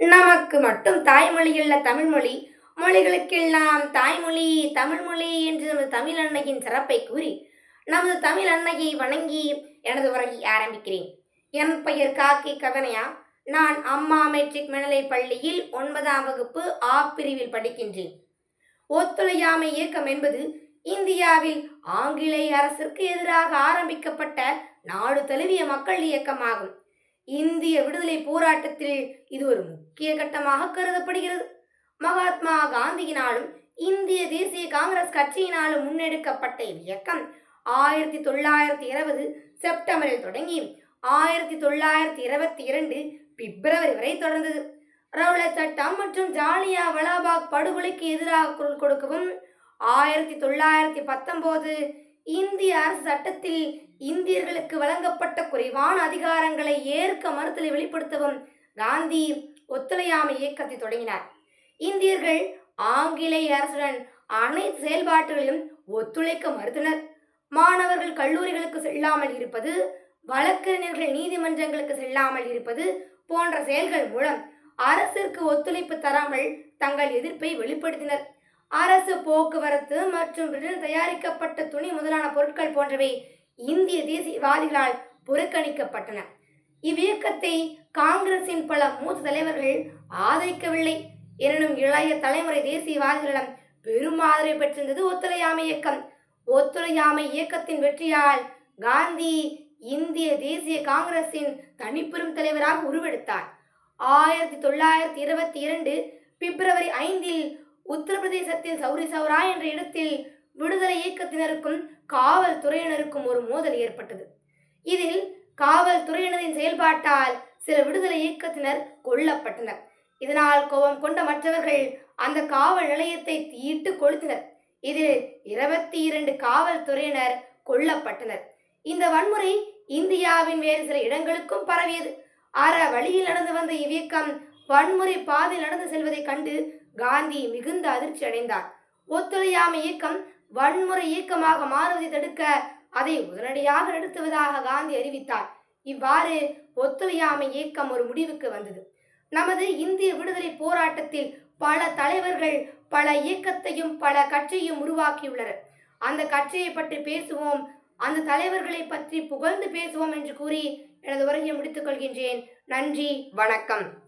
நமக்கு மட்டும் தாய்மொழியுள்ள தமிழ்மொழி. மொழிகளுக்கெல்லாம் தாய்மொழி தமிழ்மொழி என்று நமது தமிழ் அன்னையின் சிறப்பை கூறி நமது தமிழ் அன்னையை வணங்கி எனது உரையை ஆரம்பிக்கிறேன். என் பெயர் காக்கி கவனையா நான் அம்மா மெட்ரிக் மேல்நிலை பள்ளியில் ஒன்பதாம் வகுப்பு ஆ பிரிவில் படிக்கின்றேன். ஒத்துழையாமை இயக்கம் என்பது இந்தியாவில் ஆங்கிலேய அரசிற்கு எதிராக ஆரம்பிக்கப்பட்ட நாடு தழுவிய மக்கள் இயக்கமாகும். இந்திய விடுதலை போராட்டத்தில் இது ஒரு முக்கிய கட்டமாக கருதப்படுகிறது. மகாத்மா காந்தியினாலும் இந்திய தேசிய காங்கிரஸ் கட்சியினாலும் முன்னெடுக்கப்பட்ட இயக்கம் ஆயிரத்தி தொள்ளாயிரத்தி இருபது செப்டம்பரில் தொடங்கி ஆயிரத்தி தொள்ளாயிரத்தி இருபத்தி இரண்டு பிப்ரவரி வரை தொடர்ந்தது. ரவுலட் சட்டம் மற்றும் ஜாலியா வலாபாக் படுகொலைக்கு எதிராக குரல் கொடுக்கவும் ஆயிரத்தி தொள்ளாயிரத்தி பத்தொன்பது இந்திய அரசு சட்டத்தில் இந்தியர்களுக்கு வழங்கப்பட்ட குறைவான அதிகாரங்களை ஏற்க மறுத்தலை வெளிப்படுத்தவும் காந்தி ஒத்துழையாமை இயக்கத்தை தொடங்கினார். இந்தியர்கள் ஆங்கிலேய அரசுடன் அனைத்து செயல்பாடுகளிலும் ஒத்துழைக்க மறுத்தனர். மாணவர்கள் கல்லூரிகளுக்கு செல்லாமல் இருப்பது வழக்கறிஞர்கள் நீதிமன்றங்களுக்கு செல்லாமல் இருப்பது போன்ற செயல்கள் மூலம் அரசிற்கு ஒத்துழைப்பு தராமல் தங்கள் எதிர்ப்பை வெளிப்படுத்தினர். அரசு போக்குவரத்து மற்றும் பிரிட்டன் தயாரிக்கப்பட்ட துணி முதலான பொருட்கள் போன்றவை இந்திய தேசியவாதிகளால் புறக்கணிக்கப்பட்டன. இவ்வியக்கத்தை காங்கிரசின் பல மூத்த தலைவர்கள் ஆதரிக்கவில்லை. எனினும் இளைய தலைமுறை தேசியவாதிகளிடம் பெரும் ஆதரவை பெற்றிருந்தது ஒத்துழையாமை இயக்கம். ஒத்துழையாமை இயக்கத்தின் வெற்றியால் காந்தி இந்திய தேசிய காங்கிரசின் தனிப்பெரும் தலைவராக உருவெடுத்தார். ஆயிரத்தி தொள்ளாயிரத்தி இருபத்தி இரண்டு பிப்ரவரி ஐந்தில் உத்தரப்பிரதேசத்தில் சௌரி சௌரா என்ற இடத்தில் விடுதலை இயக்கத்தினருக்கும் காவல்துறையினருக்கும் ஒரு மோதல் ஏற்பட்டது. இதில் காவல்துறையினரின் செயல்பாட்டால் சில விடுதலை இயக்கத்தினர் கொல்லப்பட்டனர். இதனால் கோபம் கொண்ட மற்றவர்கள் அந்த காவல் நிலையத்தை தீட்டு கொளுத்தினர். இதில் இருபத்தி இரண்டு காவல்துறையினர் கொல்லப்பட்டனர். இந்த வன்முறை இந்தியாவின் வேறு சில இடங்களுக்கும் பரவியது. அற வழியில் நடந்து வந்த இவ்வியக்கம் வன்முறை பாதையில் நடந்து செல்வதைக் கண்டு காந்தி மிகுந்த அதிர்ச்சி அடைந்தார். ஒத்துழையாமை இயக்கம் வன்முறை இயக்கமாக மாறுவதை தடுக்க அதை உடனடியாக நடத்துவதாக காந்தி அறிவித்தார். இவ்வாறு ஒத்துழையாமை இயக்கம் ஒரு முடிவுக்கு வந்தது. நமது இந்திய விடுதலை போராட்டத்தில் பல தலைவர்கள் பல இயக்கத்தையும் பல கட்சியையும் உருவாக்கியுள்ளனர். அந்த கட்சியை பற்றி பேசுவோம் அந்த தலைவர்களை பற்றி புகழ்ந்து பேசுவோம் என்று கூறி எனது உரையை முடித்துக் கொள்கின்றேன். நன்றி வணக்கம்.